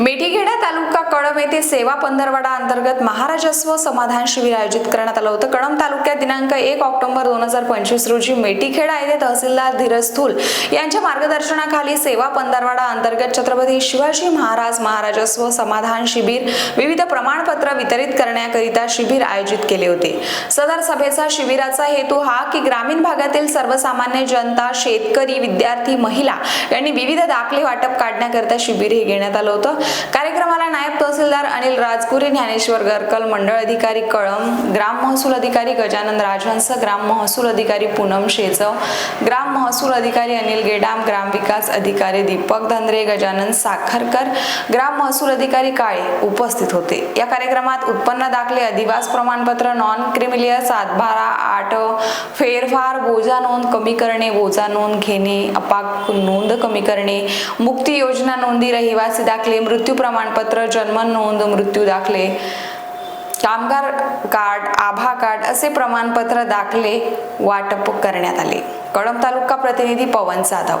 मेठीखेडा तालुका कळम येथे सेवा पंधरवाडा अंतर्गत महाराजस्व समाधान शिबिर आयोजित करण्यात आलं होतं. कळंब तालुक्यात दिनांक एक ऑक्टोबर दोन हजार पंचवीस रोजी मेटीखेडा येथे तहसीलदार धीरज थूल यांच्या मार्गदर्शनाखाली सेवा पंधरवाडा अंतर्गत छत्रपती शिवाजी महाराज महाराजस्व समाधान शिबिर विविध प्रमाणपत्र वितरित करण्याकरिता शिबिर आयोजित केले होते. सदर सभेचा शिबिराचा हेतू हा की ग्रामीण भागातील सर्वसामान्य जनता शेतकरी विद्यार्थी महिला यांनी विविध दाखले वाटप काढण्याकरिता शिबिर हे घेण्यात आलं होतं. कार्यक्रमाला नायब तहसीलदार अनिल राजगुरे ज्ञानेश्वर गरकल मंडळ अधिकारी कळम ग्राम महसूल अधिकारी गजानन राजहंस ग्राम महसूल अधिकारी पूनम शेजव ग्राम महसूल अधिकारी अनिल गेडाम ग्राम विकास अधिकारी दीपक धंद्रे गजानन साखरकर ग्राम महसूल अधिकारी काळे उपस्थित होते. या कार्यक्रमात उत्पन्न दाखले अधिवास प्रमाणपत्र नॉन क्रिमिलियर सात बारा आठ फेरफार बोजा नोंद कमी करणे बोजा नोंद घेणे अपाक नोंद कमी करणे मुक्ती योजना नोंदी रहिवासी दाखले मृत्यू प्रमाणपत्र जन्म नोंद मृत्यू दाखले कामगार कार्ड आभा कार्ड असे प्रमाणपत्र दाखले वाटप करण्यात आले. कळंब तालुका प्रतिनिधी पवन जाधव